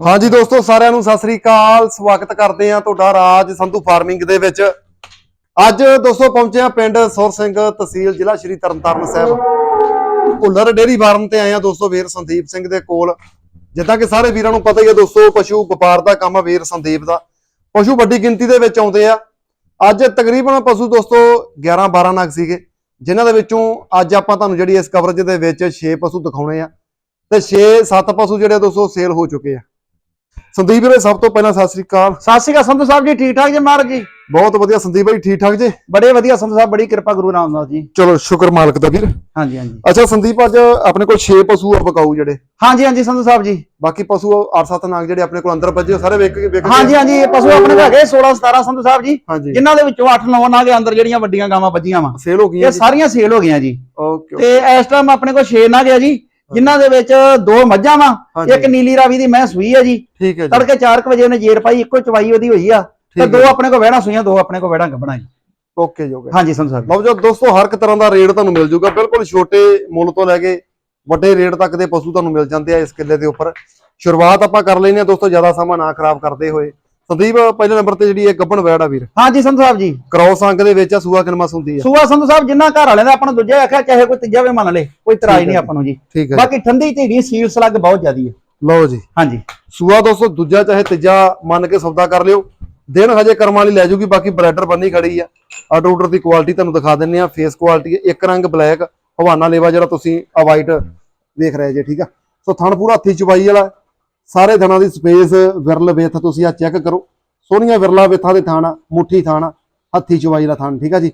ਹਾਂਜੀ ਦੋਸਤੋ, ਸਾਰਿਆਂ ਨੂੰ ਸਤਿ ਸ੍ਰੀ ਅਕਾਲ। ਸਵਾਗਤ ਕਰਦੇ ਆ ਤੁਹਾਡਾ ਰਾਜ ਸੰਧੂ ਫਾਰਮਿੰਗ ਦੇ ਵਿੱਚ। ਅੱਜ ਦੋਸਤੋ, ਪਹੁੰਚੇ ਆ ਪਿੰਡ ਸੁਰ ਸਿੰਘ ਤਹਿਸੀਲ, ਜ਼ਿਲ੍ਹਾ ਸ਼੍ਰੀ ਤਰਨਤਾਰਨ ਸਾਹਿਬ। ਭੁੱਲਰ ਡੇਰੀ ਫਾਰਮ ਤੇ ਆਏ ਆ ਦੋਸਤੋ, ਵੀਰ ਸੰਦੀਪ ਸਿੰਘ ਦੇ ਕੋਲ। ਜਿੱਦਾਂ ਕਿ ਸਾਰੇ ਵੀਰਾਂ ਨੂੰ ਪਤਾ ਹੀ ਹੈ ਦੋਸਤੋ, ਪਸ਼ੂ ਵਪਾਰ ਦਾ ਕੰਮ ਆ ਵੀਰ ਸੰਦੀਪ ਦਾ। ਪਸ਼ੂ ਵੱਡੀ ਗਿਣਤੀ ਦੇ ਵਿੱਚ ਆਉਂਦੇ ਆ। ਅੱਜ ਤਕਰੀਬਨ ਪਸ਼ੂ ਦੋਸਤੋ 11 12 ਨਗ ਸੀਗੇ, ਜਿਨ੍ਹਾਂ ਦੇ ਵਿੱਚੋਂ ਅੱਜ ਆਪਾਂ ਤੁਹਾਨੂੰ ਜਿਹੜੀ ਇਸ ਕਵਰੇਜ ਦੇ ਵਿੱਚ 6 ਪਸ਼ੂ ਦਿਖਾਉਣੇ ਆ। ਤੇ 6 7 ਪਸ਼ੂ ਜਿਹੜੇ ਦੋਸਤੋ ਸੇਲ ਹੋ ਚੁੱਕੇ ਆ। ਸੰਦੀਪ ਵੀਰੇ ਸਭ ਤੋਂ ਪਹਿਲਾਂ ਸਤਿ ਸ੍ਰੀ ਅਕਾਲ। ਸਤਿ ਸ਼੍ਰੀ ਅਕਾਲ ਸੰਧੂ ਸਾਹਿਬ ਜੀ ਠੀਕ ਠਾਕ ਜੀ ਮਹਾਰਾਜ ਜੀ? ਬਹੁਤ ਵਧੀਆ ਸੰਦੀਪ ਭਾਈ ਠੀਕ ਠਾਕ ਜੀ? ਬੜੇ ਵਧੀਆ ਸੰਧੂ ਸਾਹਿਬ ਬੜੀ ਕਿਰਪਾ ਗੁਰੂ ਰਾਮਦਾਸ ਜੀ। ਚਲੋ ਸ਼ੁਕਰ ਮਾਲਕ ਦਾ ਵੀਰ। ਹਾਂਜੀ ਹਾਂਜੀ। ਅੱਛਾ ਸੰਦੀਪ ਅੱਜ ਆਪਣੇ ਕੋਲ 6 ਪਸ਼ੂ ਆ ਬਕਾਊ ਜਿਹੜੇ। ਹਾਂਜੀ ਹਾਂਜੀ ਸੰਧੂ ਸਾਹਿਬ ਜੀ। ਬਾਕੀ ਪਸ਼ੂ 8-7 ਨਾਗ ਜਿਹੜੇ ਆਪਣੇ ਕੋਲ ਅੰਦਰ ਵੱਜੇ ਸਾਰੇ ਵੇਖ ਕੇ ਵੇਖ ਹਾਂਜੀ ਹਾਂਜੀ ਇਹ ਪਸ਼ੂ ਆਪਣੇ ਕੋਲ ਹੈਗੇ 16 17 ਸੰਧੂ ਸਾਹਿਬ ਜੀ। ਜਿਨ੍ਹਾਂ ਦੇ ਵਿੱਚੋਂ 8 9 ਨਾਗ ਅੰਦਰ ਜਿਹੜੀਆਂ ਵੱਡੀਆਂ ਗਾਵਾਂ ਵੱਜੀਆਂ ਵਾ। ਸੇਲ ਹੋ ਗਈਆਂ ਇਹ ਸਾਰੀਆਂ ਸੇਲ ਹੋ ਗਈਆਂ ਜੀ। ਓਕੇ ਤੇ ਇਸ ਟਾਈਮ ਆਪਣੇ ਕੋਲ 6 ਨਾਗ ਆ ਜੀ। ਜਿਨ੍ਹਾਂ ਦੇ ਵਿੱਚ ਦੋ ਮੱਝਾਂ ਵਾ। ਇੱਕ ਨੀਲੀ ਰਾਵੀ ਦੀ ਮੈਂ ਸੂਈ ਹੈ ਜੀ। ਠੀਕ ਹੈ ਜੀ। ਤੜਕੇ 4 ਵਜੇ ਉਹਨੇ ਜੇਰ ਪਾਈ ਇੱਕੋ ਚਵਾਈ ਉਹਦੀ ਹੋਈ ਆ ਤੇ ਦੋ। ਆਪਣੇ ਕੋਲ ਵਹਿਣਾ ਸੂਈਆਂ ਦੋ ਆਪਣੇ ਕੋਲ ਵਹਿਣਾ ਗੱਬਣਾ ਜੀ। ਓਕੇ ਜੀ ਓਕੇ। ਹਾਂਜੀ ਸਾਹਿਬ ਲਓ ਜੀ ਦੋਸਤੋ ਹਰ ਇੱਕ ਤਰ੍ਹਾਂ ਦਾ ਰੇਟ ਤੁਹਾਨੂੰ ਮਿਲ ਜਾਊਗਾ ਬਿਲਕੁਲ ਛੋਟੇ ਮੁੱਲ ਤੋਂ ਲੈ ਕੇ ਵੱਡੇ ਰੇਟ ਤੱਕ ਦੇ ਪਸ਼ੂ ਤੁਹਾਨੂੰ ਮਿਲ ਜਾਂਦੇ ਆ ਇਸ ਕਿੱਲੇ ਦੇ ਉੱਪਰ। ਸ਼ੁਰੂਆਤ ਆਪਾਂ ਕਰ ਲੈਨੇ ਆ ਦੋਸਤੋ ਜ਼ਿਆਦਾ ਸਮਾਂ ਨਾ ਖਰਾਬ ਕਰਦੇ ਹੋਏ। ਸੰਦੀਪ ਪਹਿਲੇ ਨੰਬਰ ਤੇ ਜਿਹੜੀ ਇਹ ਗੱਬਣ ਵੈੜ ਆ ਵੀਰ। ਹਾਂਜੀ ਸੰਧੂ ਸਾਹਿਬ ਜੀ। ਕ੍ਰੋਸ ਅੰਕ ਦੇ ਵਿੱਚ ਆ ਸੂਆ ਕਿਨਮਸ ਹੁੰਦੀ ਆ? ਸੂਆ ਸੰਧੂ ਸਾਹਿਬ ਜਿੰਨਾ ਘਰ ਵਾਲਿਆਂ ਦਾ ਆਪਾਂ ਨੂੰ ਦੂਜਾ ਆਖਿਆ ਚਾਹੇ ਕੋਈ ਤੀਜਾ ਵੀ ਮੰਨ ਲੇ ਕੋਈ ਹੈ ਨਹੀਂ। ਆਪਾਂ ਨੂੰ ਜੀ। ਠੀਕ ਹੈ ਜੀ। ਬਾਕੀ ਠੰਡੀ ਢੀੜੀ ਸੀਲ ਸਲੱਗ ਬਹੁਤ ਜ਼ਿਆਦੀ ਹੈ ਲਓ ਜੀ। ਹਾਂਜੀ। ਸੂਆ ਦੋਸਤੋ ਦੂਜਾ ਚਾਹੇ ਤੀਜਾ ਮੰਨ ਕੇ ਸੌਦਾ ਕਰ ਲਿਓ। ਦਿਨ ਹਜੇ ਕਰਮ ਵਾਲੀ ਲੈ ਜੂਗੀ ਬਾਕੀ ਬਲੈਡਰ ਬੰਨੀ ਖੜੀ ਆ। ਆਰਡਰ ਆਰਡਰ ਦੀ ਕੁਆਲਿਟੀ ਤੁਹਾਨੂੰ ਦਿਖਾ ਦਿੰਨੇ ਆ ਫੇਸ ਕੁਆਲਿਟੀ ਇੱਕ ਰੰਗ ਬਲੈਕ ਹਵਾਨਾ ਲੇਵਾ ਜਿਹੜਾ ਤੁਸੀਂ ਆ ਵਾਈਟ ਵੇਖ ਰਹੇ ਜੇ ਠੀਕ ਆ? ਸੋ ਥਣ ਪੂਰਾ ਹੱਥੀ ਚੁਬਾਈ ਵਾਲਾ ਸਾਰੇ ਥਣਾਂ ਦੀ ਸਪੇਸ ਵਿਰਲ ਵੇਥ ਤੁਸੀਂ ਆ ਚੈੱਕ ਕਰੋ। ਸੋਹਣੀਆਂ ਵਿਰਲਾ ਵੇਥਾਂ ਦੇ ਥਣ ਮੁੱਠੀ ਥਣ ਹੱਥੀ ਚੁਬਾਈ ਵਾਲਾ ਥਣ ਠੀਕ ਆ ਜੀ?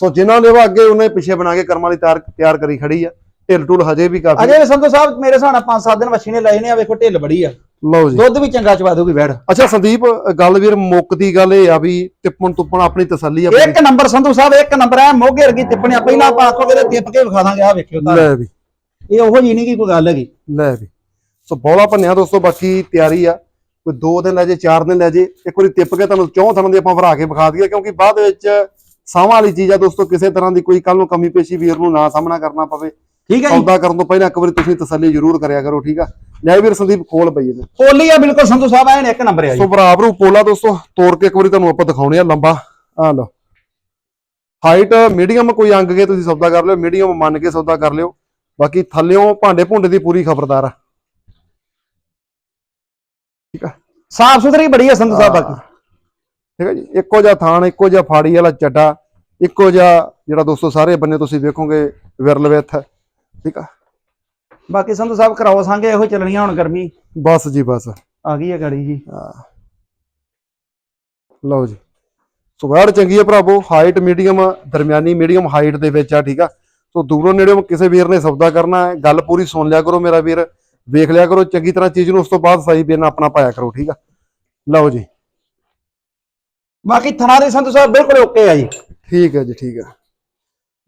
ਸੋ ਜਿਨ੍ਹਾਂ ਲੇਵਾ ਅੱਗੇ ਉਹਨੇ ਪਿੱਛੇ ਬਣਾ ਕੇ ਕਰਮ ਵਾਲੀ ਤਿਆਰ ਤਿਆਰ ਕਰੀ ਖੜੀ ਆ। ਢਿੱਲ ਟੁੱਲ ਹਜੇ ਵੀ ਕਾਫੀ ਅਜੇ ਸੰਧੂ ਸਾਹਿਬ ਮੇਰੇ ਨਾਲ 5-7 ਦਿਨ ਵੱਛੀ ਨੇ ਲਏ ਨੇ ਆ ਵੇਖੋ ਢਿੱਲ ਬੜੀ ਆ। ਲਓ ਜੀ। ਦੁੱਧ ਵੀ ਚੰਗਾ ਚਵਾ ਦੂਗੀ ਵੈੜ ਅੱਛਾ ਸੰਦੀਪ ਗੱਲ ਵੀਰ ਮੁੱਕਦੀ ਗੱਲ ਇਹ ਆ ਵੀ ਟਿੱਪਣ ਟੁੱਪਣ ਆਪਣੀ ਤਸੱਲੀ ਆ ਇੱਕ ਨੰਬਰ ਸੰਧੂ ਸਾਹਿਬ ਇੱਕ ਨੰਬਰ ਐ ਮੋਗੇ ਵਰਗੀ ਟਿੱਪਣੀਆਂ ਪਹਿਲਾਂ ਆਪਾਂ ਆਖੋਗੇ ਤੇ ਟਿੱਪ ਕੇ ਵਿਖਾ ਦਾਂਗੇ ਆ ਵੇਖਿਓ ਤਾਂ। ਲੈ ਵੀ। ਇਹ ਉਹੋ ਜੀ ਨਹੀਂ ਕੀ ਕੋਈ ਗੱਲ ਹੈਗੀ। ਲੈ ਵੀ। ਸੋ ਬੋਲਾ ਭੰਨਿਆ ਦੋਸਤੋ ਬਾਕੀ ਤਿਆਰੀ ਆ। ਕੋਈ 2 ਦਿਨ ਲੈ ਜੇ 4 ਦਿਨ ਲੈ ਜੇ। ਇੱਕ ਵਾਰੀ ਟਿੱਪ ਕੇ ਤੁਹਾਨੂੰ ਚੌਂ ਥਣ ਦੇ ਆਪਾਂ ਭਰਾ ਕੇ ਵਿਖਾ ਦਈਏ ਕਿਉਂਕਿ ਬਾਅਦ ਵਿੱਚ ਸਾਵਾਂ ਵਾਲੀ ਚੀਜ਼ ਆ ਦੋਸਤੋ ਕਿਸੇ ਤਰ੍ਹਾਂ ਦੀ ਕੋਈ ਕੱਲ ਨੂੰ ਕਮੀ ਪੇਸ਼ੀ ਵੀਰ ਨੂੰ ਨਾ ਸਾਹਮਣਾ ਕਰਨਾ ਪਵੇ। ਠੀਕ ਹੈ ਜੀ। ਸੌਦਾ ਕਰਨ ਤੋਂ ਪਹਿਲਾਂ ਇੱਕ ਵਾਰੀ ਤੁਸੀਂ ਤਸੱਲੀ ਜ਼ਰੂਰ ਕਰਿਆ ਕਰੋ ਠੀਕ ਆ? ਲੈ ਵੀਰ ਸੰਦੀਪ ਖੋਲ ਪਈ ਇਹਨੇ। ਪੋਲੀ ਆ ਬਿਲਕੁਲ ਸੰਧੂ ਸਾਹਿਬ ਐਨ ਇੱਕ ਨੰਬਰ ਆ ਜੀ। ਸੋ ਬਰਾਬਰ ਨੂੰ ਪੋਲਾ ਦੋਸਤੋ ਤੋੜ ਕੇ ਇੱਕ ਵਾਰੀ ਤੁਹਾਨੂੰ ਆਪਾਂ ਦਿਖਾਉਣੇ ਆ ਲੰਬਾ। ਆ ਲਓ। ਹਾਈਟ ਮੀਡੀਅਮ ਕੋਈ ਅੰਗ ਕੇ ਤੁਸੀਂ ਸੌਦਾ ਕਰ ਲਿਓ ਮੀਡੀਅਮ ਮੰਨ ਕੇ ਸੌਦਾ ਕਰ ਲਿਓ। ਬਾਕੀ ਥੱਲਿਓਂ ਭਾਂਡੇ ਭੁੰਡੇ ਦੀ ਪੂਰੀ ਖਬਰਦਾਰ ਆ। ਠੀਕ ਆ? ਸਾਫ਼ ਸੁਥਰੀ ਬੜੀ ਆ ਸੰਧੂ ਸਾਹਿਬ ਬਾਕੀ। ਠੀਕ ਹੈ ਜੀ ਇੱਕੋ ਜਿਹਾ ਥਾਣ ਇੱਕੋ ਜਿਹਾ ਫਾੜੀ ਵਾਲਾ ਚੱਡਾ ਇੱਕੋ ਜਿਹਾ ਜਿਹੜਾ ਦੋਸਤੋ ਸਾਰੇ ਬੰਨੇ ਤੁਸੀਂ ਵੇਖੋਗੇ ਵਿਰਲ ਵਿੱਥ ਠੀਕ ਆ? ਬਾਕੀ ਸੰਧੂ ਸਾਹਿਬ ਕਰਾਓ ਸੰਗੇ ਇਹੋ ਚੱਲਣੀਆਂ ਹੁਣ ਗਰਮੀ। ਬਸ ਜੀ ਬਸ। ਆ ਗਈ ਹੈ ਗੜੀ ਜੀ। ਲਓ ਜੀ। ਸੋ ਵੈੜ ਚੰਗੀ ਹੈ ਭਰਾਵੋ ਹਾਈਟ ਮੀਡੀਅਮ ਦਰਮਿਆਨੀ ਮੀਡੀਅਮ ਹਾਈਟ ਦੇ ਵਿੱਚ ਆ ਠੀਕ ਆ। ਸੋ ਦੂਰੋਂ ਨੇੜਿਓਂ ਕਿਸੇ ਵੀਰ ਨੇ ਸੌਦਾ ਕਰਨਾ ਹੈ ਗੱਲ ਪੂਰੀ ਸੁਣ ਲਿਆ ਕਰੋ ਮੇਰਾ ਵੀਰ। ਵੇਖ ਲਿਆ ਕਰੋ ਚੰਗੀ ਤਰ੍ਹਾਂ ਚੀਜ਼ ਨੂੰ ਉਸ ਤੋਂ ਬਾਅਦ ਸਹੀ ਵੀਰ ਨਾਲ ਆਪਣਾ ਪਾਇਆ ਕਰੋ ਠੀਕ ਆ? ਲਓ ਜੀ। ਬਾਕੀ ਥਣਾ ਦੇ ਸੰਧੂ ਸਾਹਿਬ ਬਿਲਕੁਲ ਓਕੇ ਆ ਜੀ। ਠੀਕ ਹੈ ਜੀ ਠੀਕ ਹੈ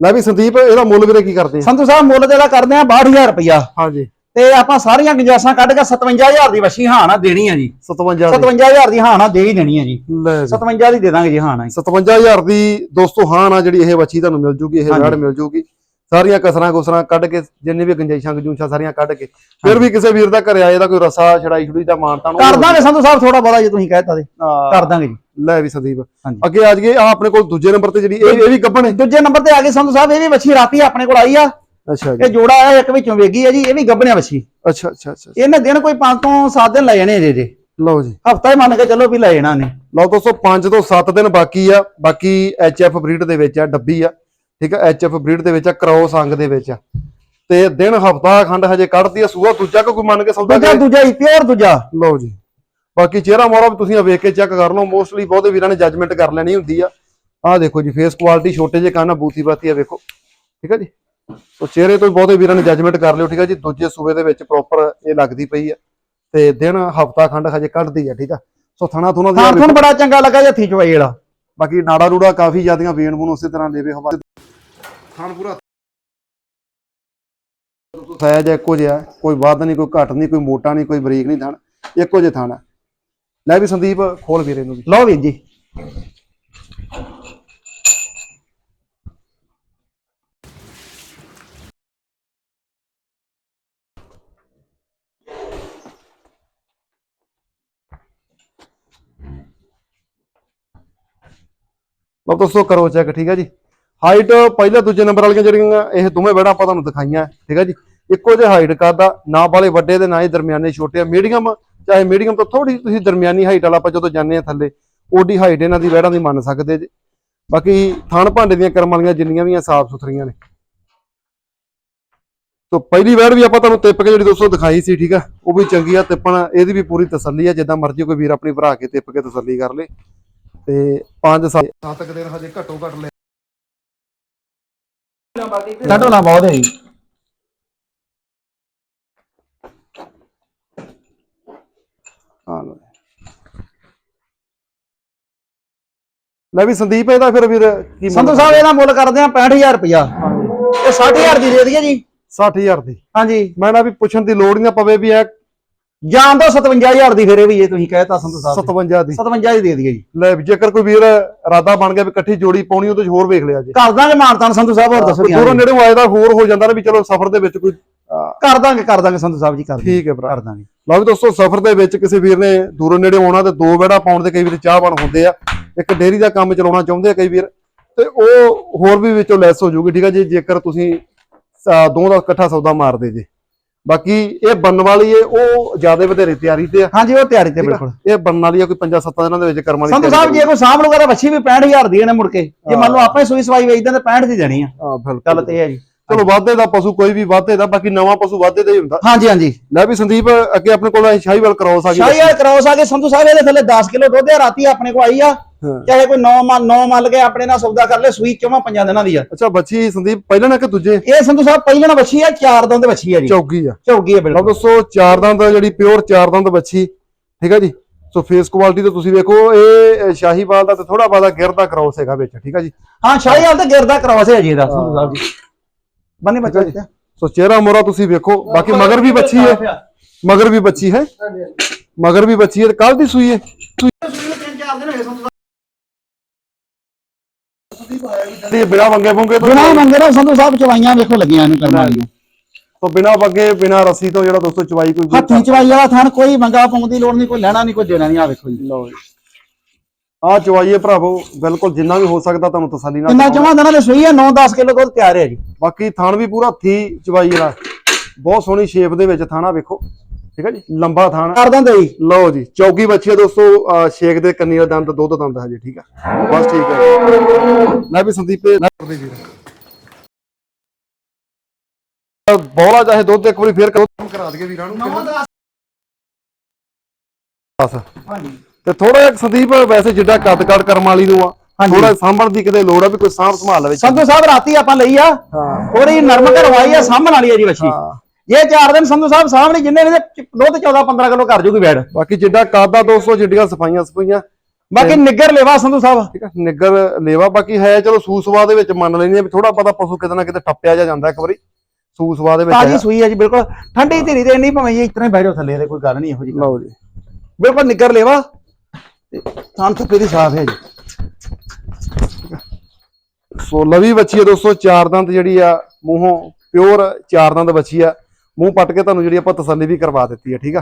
ਲੈ ਵੀ ਸੰਦੀਪ ਇਹਦਾ ਮੁੱਲ ਵੀਰੇ ਕੀ ਕਰਦੇ ਆ? ਸੰਧੂ ਸਾਹਿਬ ਮੁੱਲ ਤੇ ਇਹਦਾ ਕਰਦੇ ਆ 62000 ਰੁਪਇਆ ਹਾਂਜੀ। ਤੇ ਆਪਾਂ ਸਾਰੀਆਂ ਗੁੰਜਾਇਸ਼ਾਂ ਕੱਢ ਕੇ 57000 ਦੀ ਵਸ਼ੀ ਹਾਂ ਨਾ ਦੇਣੀ ਆ ਜੀ। 57 ਦੀ। 57000 ਦੀ ਹਾਂ ਨਾ ਦੇ ਹੀ ਦੇਣੀ ਆ ਜੀ। ਲੈ ਵੀ 57 ਦੀ ਦੇ ਦਾਂਗੇ ਜੀ ਹਾਂ ਨਾ ਜੀ। 57000 ਦੀ ਦੋਸਤੋ ਹਾਂ ਨਾ ਜਿਹੜੀ ਇਹ ਬੱਚੀ ਤੁਹਾਨੂੰ ਮਿਲ ਜੂਗੀ ਇਹ। ਵੈੜ ਮਿਲ ਜੂਗੀ। ਸਾਰੀਆਂ ਕਸਰਾਂ ਕੁਸਰਾਂ ਕੱਢ ਕੇ ਜਿੰਨੇ ਵੀ ਗੰਜਾਈਸ਼ਾਂ ਗਜੂਸ਼ਾਂ ਸਾਰੀਆਂ ਕੱਢ ਕੇ ਫਿਰ ਵੀ ਕਿਸੇ ਵੀਰ ਦਾ ਘਰੇ ਆਏ ਦਾ ਕੋਈ ਰਸਾ ਛੜਾਈ ਛੁੜੀ ਦਾ ਮਾਨਤਾ ਨੂੰ ਕਰ ਦਾਂਗੇ ਸੰਧੂ ਸਾਹਿਬ ਥੋੜਾ ਬਹੁਤਾ ਜੇ ਤੁਸੀਂ ਕਹਿਤਾ ਤੇ। ਕਰ ਦਾਂਗੇ ਜੀ। ਲੈ ਵੀ ਸੰਦੀਪ। ਅੱਗੇ ਆ ਜਗੇ ਆ ਆਪਣੇ ਕੋਲ ਦੂਜੇ ਨੰਬਰ ਤੇ ਜਿਹੜੀ ਇਹ ਇਹ ਵੀ ਗੱਭਣ ਹੈ। ਦੂਜੇ ਨੰਬਰ ਤੇ ਆ ਗਏ ਸੰਧੂ ਸਾਹਿਬ ਇਹ ਵੀ ਵਸ਼ੀ ਰਾਤੀ ਆਪਣੇ ਕੋਲ ਆਈ ਆ। ਅੱਛਾ ਇਹ ਜੀ ਜੋੜਾ ਆ ਇੱਕ ਵਿੱਚੋਂ ਵੇਗੀ ਆ ਜੀ ਇਹ ਵੀ ਗੱਭਣਿਆ ਵਸ਼ੀ ਅੱਛਾ ਅੱਛਾ ਅੱਛਾ ਇਹਨੇ ਦਿਨ ਕੋਈ 5 ਤੋਂ 7 ਦਿਨ ਲੈ ਜਾਣੇ ਜੇ ਜੇ ਲਓ ਜੀ। ਹਫਤਾ ਹੀ ਮੰਨ ਕੇ ਚੱਲੋ ਵੀ ਲੈ ਜਾਣਾ ਨੇ। ਲਓ ਦੋਸਤੋ 5 ਤੋਂ 7 ਦਿਨ ਬਾਕੀ ਆ। ਬਾਕੀ ਐਚਐਫ ਬਰੀਡ ਦੇ ਵਿੱਚ ਆ ਡੱਬੀ ਆ। ਠੀਕ ਆ ਐਚਐਫ ਬਰੀਡ ਦੇ ਵਿੱਚ ਆ ਕ੍ਰੋਸ ਅੰਗ ਦੇ ਵਿੱਚ ਆ। ਤੇ ਦਿਨ ਹਫਤਾ ਖੰਡ ਹਜੇ ਕੱਢਦੀ ਆ ਸੂਆ ਦੂਜਾ ਕੋਈ ਮੰਨ ਕੇ ਸੌਦਾ ਦੂਜਾ ਦੂਜਾ ਹੀ ਪਿਓਰ ਦੂਜਾ। ਲਓ ਜੀ। ਬਾਕੀ ਚਿਹਰਾ ਮੋਹਰਾ ਵੀ ਤੁਸੀਂ ਆ ਵੇਖ ਕੇ ਚੈੱਕ ਕਰ ਲਓ ਮੋਸਟਲੀ ਬਹੁਤੇ ਵੀਰਾਂ ਨੇ ਜੱਜਮੈਂਟ ਕਰ ਲੈਣੀ ਹੁੰਦੀ ਆ। ਆਹ ਦੇਖੋ ਜੀ ਫੇਸ ਕੁਆਲਿਟੀ ਛੋਟੇ ਜਿਹੇ ਕੰਨ ਬੂਥੀ ਬਾਤੀ ਆ ਵੇਖੋ। ਠੀਕ ਆ ਜੀ? ਸੋ ਚਿਹਰੇ ਤੋਂ ਹੀ ਬਹੁਤੇ ਵੀਰਾਂ ਨੇ ਜੱਜਮੈਂਟ ਕਰ ਲਿਓ ਠੀਕ ਆ ਜੀ? ਦੂਜੇ ਸੂਬੇ ਦੇ ਵਿੱਚ ਪ੍ਰੋਪਰ ਇਹ ਲੱਗਦੀ ਪਈ ਆ। ਤੇ ਦਿਨ ਹਫਤਾ ਖੰਡ ਹਜੇ ਕੱਢਦੀ ਆ ਠੀਕ ਆ? ਸੋ ਥਣਾ ਥੁਣਾ ਦੀ ਹਾਂ ਤੁਹਾਨੂੰ ਬੜਾ ਚੰਗਾ ਲੱਗਾ ਜੀ ਹੱਥੀ ਚਵਾਈ ਵਾਲਾ। ਬਾਕੀ ਨਾੜਾ ਰੂੜਾ ਕਾਫੀ ਜ਼ਿਆਦੀਆਂ ਵੇਣ ਬੂਣ ਉਸੇ ਤਰ੍ਹਾਂ ਦੇਵੇ ਹਵਾ ਥਣ ਪੂਰਾ ਸਾਇਜ ਇੱਕੋ ਜਿਹਾ ਕੋਈ ਵੱਧ ਨਹੀਂ ਕੋਈ ਘੱਟ ਨਹੀਂ ਕੋਈ ਮੋਟਾ ਨਹੀਂ ਕੋਈ ਬਰੀਕ ਨਹੀਂ ਥਣ। ਇੱਕੋ ਜਿਹਾ ਥਣ। ਹੈ ਲੈ ਵੀ ਸੰਦੀਪ ਖੋਲ ਵੀਰੇ ਨੂੰ ਲਓ ਵੀਰ ਜੀ। ਲਓ ਦੋਸਤੋ ਕਰੋ ਚੈੱਕ ਠੀਕ ਹੈ ਜੀ? ਹਾਈਟ ਪਹਿਲੇ ਦੂਜੇ ਨੰਬਰ ਵਾਲੀਆਂ ਜਿਹੜੀਆਂ ਇਹ ਦੋਵੇਂ ਬੈੜਾਂ ਆਪਾਂ ਤੁਹਾਨੂੰ ਦਿਖਾਈਆਂ, ਠੀਕ ਹੈ ਜੀ? ਇੱਕੋ ਜਿਹੇ ਹਾਈਟ ਕਰਦਾ, ਨਾ ਵਾਲੇ ਵੱਡੇ ਤੇ ਨਾ ਹੀ ਦਰਮਿਆਨੇ ਛੋਟੇ ਆ। ਮੀਡੀਅਮ ਚਾਹੇ ਮੀਡੀਅਮ ਤੋਂ ਥੋੜੀ ਤੁਸੀਂ ਦਰਮਿਆਨੀ ਹਾਈਟ ਵਾਲਾ ਆਪਾਂ ਜਦੋਂ ਜਾਂਦੇ ਆ ਥੱਲੇ ਓਡੀ ਹਾਈਟ ਇਹਨਾਂ ਦੀ ਬੈੜਾਂ ਦੀ ਮੰਨ ਸਕਦੇ ਜੀ। ਬਾਕੀ ਥਣ ਭਾਂਡੇ ਦੀਆਂ ਕਰਮ ਵਾਲੀਆਂ ਜਿੰਨੀਆਂ ਵੀ ਆ, ਸਾਫ਼ ਸੁਥਰੀਆਂ ਨੇ। ਤੋ ਪਹਿਲੀ ਵਾਰ ਵੀ ਆਪਾਂ ਤੁਹਾਨੂੰ ਟਿੱਪ ਕੇ ਜਿਹੜੀ ਦੋਸਤੋ ਦਿਖਾਈ ਸੀ, ਠੀਕ ਆ? ਉਹ ਵੀ ਚੰਗੀ ਆ ਤਿੱਪਣ ਇਹਦੀ ਵੀ ਪੂਰੀ ਤਸੱਲੀ ਆ, ਜਿੱਦਾਂ ਮਰਜ਼ੀ ਕੋਈ ਵੀਰ ਆਪਣੀ ਭਰਾ ਕੇ ਟਿੱਪ ਕੇ ਤਸੱਲੀ ਕਰ ਲੇ। ਤੇ 5 7 ਦਿਨ ਹਜੇ ਘੱਟੋ ਘੱਟ ਲੈ ਕੱਢਣਾ ਬਹੁਤ ਹੈ ਜੀ। ਹਾਂ ਲਓ। ਲੈ ਵੀ ਸੰਦੀਪ ਇਹਦਾ ਫਿਰ ਵੀਰ ਕੀ ਸੰਧੂ ਸਾਹਿਬ ਇਹਦਾ ਮੁੱਲ ਕਰਦੇ ਆ 65000 ਰੁਪਇਆ। ਇਹ 60000 ਦੀ ਦੇ ਦਈਏ ਜੀ। 60000 ਦੀ। ਹਾਂਜੀ। ਮੈਂ ਨਾ ਵੀ ਪੁੱਛਣ ਦੀ ਲੋੜ ਹੀ ਨਾ ਪਵੇ ਵੀ ਇਹ ਜਾਣ ਦੋ 57000 ਦੀ ਫਿਰ ਵੀ ਜੇ ਤੁਸੀਂ ਕਹਿਤਾ ਸੰਧੂ ਸਾਹਿਬ 57 ਦੀ। 57 ਦੀ ਦੇ ਦਈਏ ਜੀ। ਲੈ ਵੀ ਜੇਕਰ ਕੋਈ ਵੀਰ ਇਰਾਦਾ ਬਣ ਗਿਆ ਵੀ ਇਕੱਠੀ ਜੋੜੀ ਪਾਉਣੀ ਉਹਦੇ ਚ ਹੋਰ ਵੇਖ ਲਿਆ ਜੇ। ਕਰ ਦਾਂਗੇ ਮਾਨਤਾਨ ਸੰਧੂ ਸਾਹਿਬ ਹੋਰ ਦੱਸੋ ਦੂਰੋਂ? ਨੇੜੇ ਆਏ ਦਾ ਹੋਰ ਹੋ ਜਾਂਦਾ ਨਾ ਵੀ ਚਲੋ ਸਫ਼ਰ ਦੇ ਵਿੱਚ ਕੋਈ ਕਰ ਦਾਂਗੇ ਕਰ ਦਾਂਗੇ ਸੰਧੂ ਸਾਹਿਬ ਜੀ ਕਰ ਠੀਕ ਹੈ ਭਰਾ। ਕਰ ਦਾਂਗੇ। ਲਓ ਵੀ ਦੋਸਤੋ ਸਫ਼ਰ ਦੇ ਵਿੱਚ ਕਿਸੇ ਵੀਰ ਨੇ ਦੂਰੋਂ ਨੇੜੇ ਆਉਣਾ ਤੇ ਦੋ ਬੈੜਾ ਪਾਉਣ ਦੇ ਕਈ ਵੀਰ ਚਾਹ ਬਣ ਹੁੰਦੇ ਆ। ਇੱਕ ਡੇਰੀ ਦਾ ਕੰਮ ਚਲਾਉਣਾ ਚਾਹੁੰਦੇ ਆ ਕਈ ਵੀਰ। ਤੇ ਉਹ ਹੋਰ ਵੀ ਵਿੱਚੋਂ ਲੈਸ ਹੋ ਜਾਊਗੀ ਠੀਕ ਹੈ ਜੀ? ਜੇਕਰ ਤੁਸੀਂ ਦੋ ਦਾ ਇਕੱਠਾ ਸੌਦਾ ਮਾਰਦੇ ਜੇ। ਬਾਕੀ ਇਹ ਬਣਨ ਵਾਲੀ ਏ ਉਹ ਜ਼ਿਆਦਾ ਵਧੇਰੇ ਤਿਆਰੀ ਤੇ ਆ। ਹਾਂਜੀ ਉਹ ਤਿਆਰੀ ਤੇ ਬਿਲਕੁਲ। ਇਹ ਬਣਨ ਵਾਲੀ ਆ ਕੋਈ 5-7 ਦਿਨਾਂ ਦੇ ਵਿੱਚ ਕਰਮ ਵਾਲੀ ਸੰਧੂ ਸਾਹਿਬ ਜੇ ਕੋਈ ਲੂਗਾ ਤਾਂ ਵੱਛੀ ਵੀ 65000 ਦੀ ਇਹਨੇ ਮੁੜ ਕੇ। ਜੇ ਮੰਨ ਲਓ ਆਪਾਂ ਸੂਈ ਸਵਾਈ ਵੇਚਦੇ ਤਾਂ 65 ਦੀ ਦੇਣੀ ਆ। ਹਾਂ ਬਿਲਕੁਲ। ਗੱਲ ਤੇ ਹੈ ਜੀ। ਚਲੋ ਵਾਧੇ ਦਾ ਪਸ਼ੂ ਕੋਈ ਵੀ ਵਾਧੇ ਦਾ ਬਾਕੀ ਨਵਾਂ ਪਸ਼ੂ ਵਾਧੇ ਦਾ ਹੀ ਹੁੰਦਾ। ਹਾਂਜੀ ਹਾਂਜੀ। ਲੈ ਵੀ ਸੰਦੀਪ ਅੱਗੇ ਆਪਣੇ ਕੋਲ ਸ਼ਾਹੀਵਾਲ ਕ੍ਰੋਸ ਆ ਗਈ। ਸ਼ਾਇਦ ਕਰਾਉਸ ਆ ਸੰਧੂ ਸਾਹਿਬ ਇਹਦੇ ਥੱਲੇ 10 ਕਿਲੋ ਦੁੱਧ ਆ ਰਾਤੀ ਆਪਣੇ ਕੋ ਆਈ ਆ। ਚਾਹੇ ਕੋਈ 9 ਮਨ 9 ਮੰਨ ਕੇ ਆਪਣੇ ਨਾਲ ਸੌਦਾ ਕਰ ਲੈ ਸੂਈ ਚੋਵਾਂ ਪੰਜਾਂ ਦਿਨਾਂ ਦੀ ਆ। ਅੱਛਾ ਬੱਚੀ ਸੰਦੀਪ ਪਹਿਲਾਂ ਨਾ ਕਿ ਦੂਜੇ? ਇਹ ਸੰਧੂ ਸਾਹਿਬ ਪਹਿਲਣ ਵੱਛੀ ਆ ਚਾਰ ਦੰਦ ਵੱਛੀ ਆ ਜੀ। ਚੌਗੀ ਆ। ਚੌਗੀ ਆ ਬਿਲਕੁਲ। ਦੋਸਤੋ ਚਾਰ ਦੰਦ ਜਿਹੜੀ ਪਿਓਰ ਚਾਰ ਦੰਦ ਬੱਚੀ। ਠੀਕ ਹੈ ਜੀ? ਸੋ ਫੇਸ ਕੁਆਲਿਟੀ ਤੇ ਤੁਸੀਂ ਵੇਖੋ ਇਹ ਸ਼ਾਹੀਵਾਲ ਦਾ ਤੇ ਥੋੜਾ ਬਾਦਾ ਗਿਰਦਾ ਕ੍ਰੋਸ ਹੈਗਾ ਵਿੱਚ ਠੀਕ ਹੈ ਜੀ? ਹਾਂ ਸ਼ਾਹੀ ਹਾਲ ਤੇ ਗਿਰਦਾ ਕਰਾਉਸ ਹੈ ਜੀ ਇਹਦਾ ਸੰਧੂ ਸਾਹਿਬ ਜੀ। ਬੰਨੇ ਬੱਚਾ ਜੀ। ਸੋ ਚਿਹਰਾ ਮੋਰਾ ਤੁਸੀਂ ਵੇਖੋ ਬਾਕੀ ਮਗਰ ਵੀ ਬੱਚੀ ਹੈ। ਮਗਰ ਵੀ ਬੱਚੀ ਹੈ। ਮਗਰ ਵੀ ਬੱਚੀ ਹੈ ਕੱਲ ਦੀ ਸੂਈ ਹੈ। ਤੇ ਬਿਨਾ ਵੰਗੇ ਵੰਗੇ ਤੋਂ ਬਿਨਾ ਮੰਗੇ ਨਾ ਸੰਧੂ ਸਾਹਿਬ ਚਵਾਈਆਂ ਵੇਖੋ ਲੱਗੀਆਂ ਇਹਨੂੰ ਕਰਨ ਵਾਲੀਆਂ ਤੋਂ ਬਿਨਾ ਵੰਗੇ ਬਿਨਾ ਰੱਸੀ ਤੋਂ ਜਿਹੜਾ ਦੋਸਤੋ ਚਵਾਈ ਕੋਈ ਹੱਥੀਂ ਚਵਾਈ ਵਾਲਾ ਥਣ ਕੋਈ ਮੰਗਾ ਪਾਉਣ ਦੀ ਲੋੜ ਨਹੀਂ ਕੋਈ ਲੈਣਾ ਨਹੀਂ ਕੋਈ ਦੇਣਾ ਨਹੀਂ ਆ ਵੇਖੋ ਜੀ। ਲਓ ਜੀ। ਆ ਚਵਾਈਏ ਭਰਾਵੋ ਬਿਲਕੁਲ ਜਿੰਨਾ ਵੀ ਹੋ ਸਕਦਾ ਤੁਹਾਨੂੰ ਤਸੱਲੀ ਨਾਲ ਕਿੰਨਾ। ਜਮਾ ਦਿਨਾਂ ਦੇ ਸੂਈ ਆ 9-10 ਕਿਲੋ ਦੁੱਧ ਤਿਆਰ ਹੈ ਜੀ। ਬਾਕੀ ਥਣ ਵੀ ਪੂਰਾ ਥੀ ਚਵਾਈ ਵਾਲਾ ਬਹੁਤ ਸੋਹਣੀ ਸ਼ੇਪ ਦੇ ਵਿੱਚ ਥਾਣਾ ਵੇਖੋ। ਠੀਕ ਹੈ ਜੀ? ਲੰਬਾ ਥਾਣਾ। ਕਰ ਦਿੰਦੇ ਜੀ। ਲਓ ਜੀ ਚੌਗੀ ਬੱਚੀ ਦੋਸਤੋ ਸ਼ੇਕ ਦੇ ਕੰਨੀ ਦਾ ਦੰਦ ਦੁੱਧ ਦੰਦ ਹਜੇ ਠੀਕ ਆ? ਬਸ ਠੀਕ ਹੈ ਲੈ ਵੀ ਸੰਦੀਪ ਕਰਦੇ ਵੀਰ। ਬੋਲਾ ਚਾਹੇ ਦੁੱਧ ਇੱਕ ਵਾਰੀ ਫੇਰ ਕਰੋ। ਕਰਾ ਦਈਏ ਵੀਰਾਂ ਨੂੰ। ਬਸ। ਹਾਂਜੀ। ਤੇ ਥੋੜਾ ਜਿਹਾ ਸੰਦੀਪ ਵੈਸੇ ਜਿੱਡਾ ਕੱਦ ਕੱਦ ਕਰਮ ਵਾਲੀ ਨੂੰ ਆ। ਥੋੜਾ ਸਾਂਭਣ ਦੀ ਕਿਤੇ ਲੋੜ ਆ ਵੀ ਕੋਈ ਸਾਂਭ ਸੰਭਾਲ ਲਵੇ। ਸੰਧੂ ਸਾਹਿਬ ਰਾਤੀ ਆਪਾਂ ਲਈ ਆ ਹਾਂ। ਥੋੜੀ ਨਰਮ ਕਰਵਾਈ ਆ ਸਾਂਭਣ ਵਾਲੀ ਆ ਜੀ ਹਾਂ। ਇਹ ਚਾਰ ਦਿਨ ਸੰਧੂ ਸਾਹਿਬ ਸਾਂਭਣੀ ਜਿੰਨੇ ਨੇ ਦੁੱਧ 14-15 ਕਿਲੋ ਕਰ ਜੂਗੀ ਵੈੜ ਬਾਕੀ ਜਿੱਡਾ ਕੱਦ ਆ 200 ਜਿੱਡੀਆਂ ਸਫਾਈਆਂ ਸਫਾਈਆਂ। ਬਾਕੀ ਨਿੱਗਰ ਲੈਵਾ ਸੰਧੂ ਸਾਹਿਬ। ਠੀਕ ਆ ਨਿੱਗਰ ਲੇਵਾ ਬਾਕੀ ਹੈ ਚਲੋ ਸੂਸਵਾ ਦੇ ਵਿੱਚ ਮੰਨ ਲੈਣੀ ਆ ਵੀ ਥੋੜਾ ਪਤਾ ਪਸ਼ੂ ਕਿਤੇ ਨਾ ਕਿਤੇ ਟੱਪਿਆ ਜਾ ਜਾਂਦਾ ਇੱਕ ਵਾਰੀ। ਸੂਸਵਾ ਦੇ ਵਿੱਚ ਤਾਜੀ ਹੈ। ਸੂਈ ਆ ਜੀ ਬਿਲਕੁਲ। ਠੰਡੀ ਧੀਰੀ ਤੇ ਇੰਨੀ ਭਾਵੇਂ ਜੀ ਇਤਨੇ ਜਾਓ ਥੱਲੇ ਤੇ ਕੋਈ ਗੱਲ ਨਹੀਂ ਇਹੋ ਜੀ ਲਓ ਜੀ। ਬਿਲਕੁਲ ਨਿੱਗਰ ਲੈਵਾ। ਤੇ ਥਾਂ ਥੱਪੇ ਦੀ ਸਾਫ਼ ਹੈ ਜੀ। ਸੋ ਲਵੀ ਬੱਚੀ ਆ ਦੋਸਤੋ ਚਾਰ ਦੰਦ ਜਿਹੜੀ ਆ ਮੂੰਹੋਂ ਪਿਓਰ ਚਾਰ ਦੰਦ ਬੱਚੀ ਆ। ਮੂੰਹ ਪੱਟ ਕੇ ਤੁਹਾਨੂੰ ਜਿਹੜੀ ਆਪਾਂ ਤਸੱਲੀ ਵੀ ਕਰਵਾ ਦਿੱਤੀ ਆ ਠੀਕ ਆ?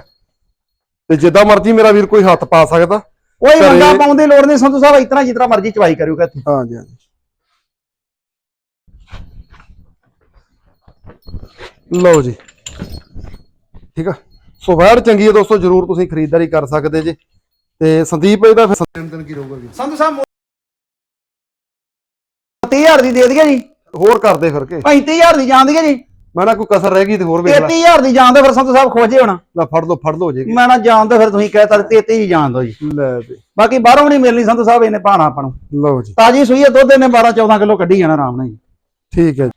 ਤੇ ਜਿੱਦਾਂ ਮਰਜ਼ੀ ਮੇਰਾ ਵੀਰ ਕੋਈ ਹੱਥ ਪਾ ਸਕਦਾ। ਕੋਈ ਮੰਗਾ ਪਾਉਣ ਦੀ ਲੋੜ ਨਹੀਂ ਸੰਧੂ ਸਾਹਿਬ ਇਤਨਾ ਜਿਤਨਾ ਮਰਜ਼ੀ ਚਵਾਈ ਕਰਿਓ ਇੱਥੇ। ਹਾਂਜੀ ਹਾਂਜੀ। ਲਓ ਜੀ। ਠੀਕ ਆ? ਸੋ ਵੈੜ ਚੰਗੀ ਹੈ ਦੋਸਤੋ ਜਰੂਰ ਤੁਸੀਂ ਖਰੀਦਦਾਰੀ ਕਰ ਸਕਦੇ ਜੇ। ਤੇ ਸੰਦੀਪ ਇਹਦਾ ਫਿਰ ਤਿੰਨ ਦਿਨ ਕੀ ਰਹੂਗਾ ਵੀ ਸੰਧੂ ਸਾਹਿਬ 30000 ਦੀ ਦੇ ਦਈਏ ਜੀ। ਹੋਰ ਕਰਦੇ ਫਿਰ ਕੇ। 35000 ਦੀ ਜਾਣ ਦਈਏ ਜੀ। ਮੈਂ ਨਾ ਕੋਈ ਕਸਰ ਰਹਿ ਗਈ ਤੇ ਹੋਰ ਵੇਖ ਲੈ। 33000 ਦੀ ਜਾਣ ਦੋ ਫਿਰ ਸੰਧੂ ਸਾਹਿਬ ਖੋਜੇ ਹੋਣਾ। ਲੈ ਫੜ ਲਓ ਫੜ ਲਓ ਹੋ ਜਾਏਗੀ ਮੈਂ ਨਾ ਜਾਣ ਦੋ ਫਿਰ ਤੁਸੀਂ ਕਹਿਤਾ 33 ਹੀ ਜਾਣ ਦੋ ਜੀ। ਲੈ ਵੀ ਬਾਕੀ ਬਾਹਰੋਂ ਨਹੀਂ ਮਿਲਣੀ ਸੰਧੂ ਸਾਹਿਬ ਇਹਨੇ ਭਾਣਾ ਆਪਾਂ ਨੂੰ। ਲਓ ਜੀ। ਤਾਜੀ ਸੂਈ ਹੈ ਦੁੱਧ ਇਹਨੇ 12 14 ਕਿਲੋ ਕੱਢੀ ਜਾਣਾ ਆਰਾਮ ਨਾਲ ਜੀ। ਠੀਕ ਹੈ ਜੀ।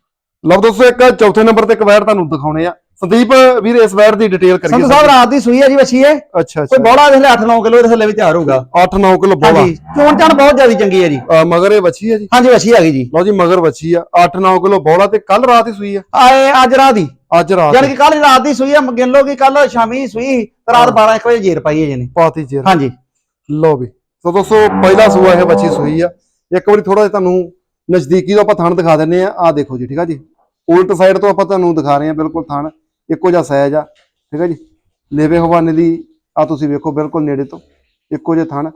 ਲਓ ਦੋਸਤੋ ਇੱਕ ਚੌਥੇ ਨੰਬਰ ਤੇ ਇੱਕ ਵੈੜ ਤੁਹਾਨੂੰ ਦਿਖਾਉਣੇ ਆ। ਸੰਦੀਪ ਵੀਰ ਇਸ ਵੈੜ ਦੀ ਡਿਟੇਲ ਕਰੀਏ ਸੰਧੂ ਸਾਹਿਬ ਰਾਤ ਦੀ ਸੂਈ ਹੈ ਜੀ ਵੱਛੀ ਹੈ ਅੱਛਾ ਕੋਈ ਬੋੜਾ ਇਹਦੇ 8-9 ਕਿਲੋ ਇਹਦੇ ਥੱਲੇ ਵੀ ਤਿਆਰ ਹੋਊਗਾ। 8-9 ਕਿਲੋ ਬੋਲਾ ਹਾਂਜੀ ਚੋਣ ਚਾਣ ਬਹੁਤ ਜ਼ਿਆਦਾ ਚੰਗੀ ਹੈ ਜੀ। ਮਗਰ ਇਹ ਬੱਚੀ ਹੈ ਜੀ? ਹਾਂਜੀ ਵੱਛੀ ਹੈਗੀ ਜੀ। ਲਓ ਜੀ ਮਗਰ ਬੱਚੀ ਆ। 8-9 ਕਿਲੋ ਬੋਲਾ ਤੇ ਕੱਲ ਰਾਤ ਹੀ ਸੂਈ ਆ। ਆਏ ਅੱਜ ਰਾਤ ਦੀ ਅੱਜ ਰਾਤ ਯਾਨੀ ਕਿ ਕੱਲ ਰਾਤ ਦੀ ਸੂਈ ਹੈ ਗਿਣ ਲਓ ਕਿ ਕੱਲ ਸ਼ਾਮੀ ਸੂਈ ਰਾਤ 12 1 ਵਜੇ ਜੇਰ ਪਾਈ ਹੈ ਜੀ ਨੇ ਪਾਤੀ ਚੇਰ ਹਾਂਜੀ। ਲਓ ਵੀ। ਸੋ ਦੋਸਤੋ ਪਹਿਲਾ ਸੂਆ ਇਹ ਬੱਚੀ ਸੂਈ ਆ। ਇੱਕ ਵਾਰੀ ਥੋੜਾ ਜਿਹਾ ਤੁਹਾਨੂੰ ਨਜ਼ਦੀਕੀ ਤੋਂ ਆਪਾਂ ਥਣ ਦਿਖਾ ਦਿੰਨੇ ਆ ਆ ਦੇਖੋ ਜੀ ਠੀਕ ਆ ਜੀ। ਉਲਟ ਸਾਈਡ ਤੋਂ ਆਪਾਂ ਤੁਹਾਨੂੰ ਦਿਖਾ ਰਹੇ ਆ ਬਿਲਕੁਲ ਥਣ। ਇੱਕੋ ਜਿਹਾ ਸਾਈਜ਼ ਆ ਠੀਕ ਆ ਜੀ? ਲੇਵੇ ਹਵਾਨੇ ਦੀ ਆ ਤੁਸੀਂ ਵੇਖੋ ਬਿਲਕੁਲ ਨੇੜੇ ਤੋਂ ਇੱਕੋ ਜਿਹਾ ਥਣ।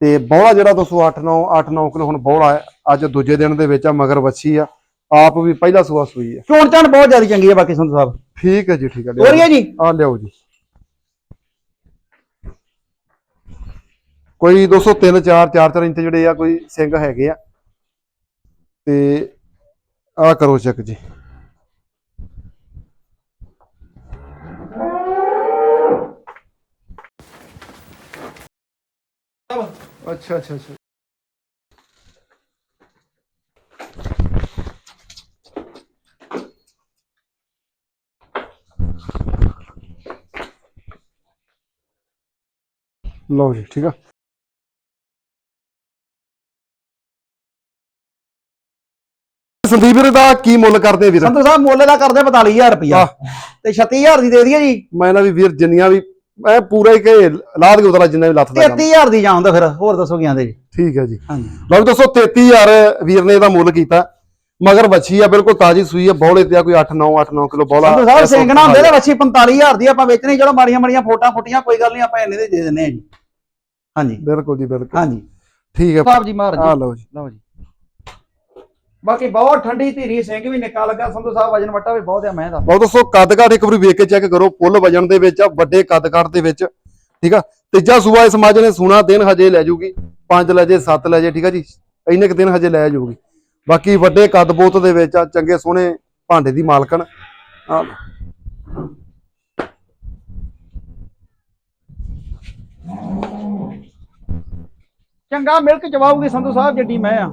ਤੇ ਬੌਲਾ ਜਿਹੜਾ ਦੋਸਤੋ 8 9 8 9 ਕਿਲੋ ਹੁਣ ਬੌਲਾ ਹੈ ਅੱਜ ਦੂਜੇ ਦਿਨ ਦੇ ਵਿੱਚ ਆ ਮਗਰ ਵੱਛੀ ਆ। ਆਪ ਵੀ ਪਹਿਲਾ ਸੂਆ ਸੂਈ ਹੈ ਚੋਣ ਚਾਣ ਬਹੁਤ ਜ਼ਿਆਦਾ ਚੰਗੀ ਹੈ ਬਾਕੀ ਸੰਧੂ ਸਾਹਿਬ। ਠੀਕ ਹੈ ਜੀ ਠੀਕ ਹੈ ਹੋ ਰਹੀ ਹੈ ਜੀ? ਆ ਲਿਆਓ ਜੀ। ਕੋਈ 203 4 4 4 ਇੰਚ ਜਿਹੜੇ ਆ ਕੋਈ ਸਿੰਘ ਹੈਗੇ ਆ। ਤੇ ਆ ਕਰੋ ਚੈੱਕ ਜੀ। ਅੱਛਾ ਅੱਛਾ ਅੱਛਾ। ਲਓ ਜੀ ਠੀਕ ਆ? ਸੰਦੀਪ ਵੀਰ ਦਾ ਕੀ ਮੁੱਲ ਕਰਦੇ ਵੀਰ? ਸੰਧੂ ਸਾਹਿਬ ਮੁੱਲ ਦਾ ਕਰਦੇ 42000 ਰੁਪਇਆ। ਤੇ 36000 ਦੀ ਦੇ ਦਈਏ ਜੀ। ਮੈਂ ਨਾ ਵੀ ਵੀਰ ਜਿੰਨੀਆਂ ਵੀ ਐ ਪੂਰਾ ਹੀ ਕਹੇ ਲਾਦ ਕੇ ਉਤਲਾ ਜਿੰਨਾ ਵੀ ਲੱਥ ਦਾ ਕੰਮ। 33000 ਦੀ ਜਾਂਦਾ ਫਿਰ ਹੋਰ ਦੱਸੋ ਕੀ ਆਂਦੇ ਜੀ? ਠੀਕ ਹੈ ਜੀ। ਹਾਂਜੀ। ਵੀ ਦੱਸੋ 33000 ਵੀਰ ਨੇ ਇਹਦਾ ਮੁੱਲ ਕੀਤਾ। ਮਗਰ ਬੱਚੀ ਆ ਬਿਲਕੁਲ ਤਾਜੀ ਸੂਈ ਆ ਬੌਲੇ ਤੇ ਆ ਕੋਈ 8 9 8 9 ਕਿਲੋ ਬੌਲਾ। ਸੰਧੂ ਸਾਹਿਬ ਸਿੰਘ ਨਾ ਹੁੰਦੇ ਤੇ ਵੱਛੀ 45000 ਦੀ ਆਪਾਂ ਵੇਚਣੀ ਚਲੋ ਮਾੜੀਆਂ ਮਾੜੀਆਂ ਫੋਟਾਂ ਫੁੱਟੀਆਂ ਕੋਈ ਗੱਲ ਨਹੀਂ ਆਪਾਂ ਇੰਨੇ ਦੇ ਦੇ ਦਿੰਨੇ ਆ ਜੀ। ਹਾਂਜੀ। ਬਿਲਕੁਲ ਜੀ ਬਿਲਕੁਲ। ਹਾਂਜੀ। ਠੀਕ ਹੈ। ਸਾਹਿਬ ਜੀ ਮਾਰ ਆ ਜੀ ਲਓ ਜੀ। ਲਓ ਜੀ। ਬਾਕੀ ਬਹੁਤ ਠੰਡੀ ਧੀਰੀ ਸਿੰਘ ਵੀ ਨਿਕਾ ਲੱਗਾ ਸੰਧੂ ਸਾਹਿਬ ਵਜਨ ਵਟਾ ਵੀ ਬਹੁਤ ਆ ਮੈਂ ਦਾ ਲਓ ਦੱਸੋ ਕੱਦ ਕਾਠ ਇੱਕ ਵਾਰੀ ਵੇਖ ਕੇ ਚੈੱਕ ਕਰੋ ਫੁੱਲ ਵਜਨ ਦੇ ਵਿੱਚ ਆ ਵੱਡੇ ਕੱਦ ਕਾਠ ਦੇ ਵਿੱਚ ਠੀਕ ਆ? ਤੀਜਾ ਸੂਆ ਇਸ ਮਾਜ ਨੇ ਸੂਣਾ ਦਿਨ ਹਜੇ ਲੈ ਜੂਗੀ ਪੰਜ ਲੈ ਜੇ ਸੱਤ ਲੈ ਜੇ ਠੀਕ ਆ ਜੀ? ਇੰਨੇ ਕੁ ਦਿਨ ਹਜੇ ਲੈ ਜੂਗੀ। ਬਾਕੀ ਵੱਡੇ ਕੱਦ ਬੋਤ ਦੇ ਵਿੱਚ ਆ ਚੰਗੇ ਸੋਹਣੇ ਭਾਂਡੇ ਦੀ ਮਾਲਕਣ। ਆ। ਚੰਗਾ ਮਿਲਕ ਚਵਾਉਗੀ ਸੰਧੂ ਸਾਹਿਬ ਜੱਡੀ ਮੈਂ ਆ।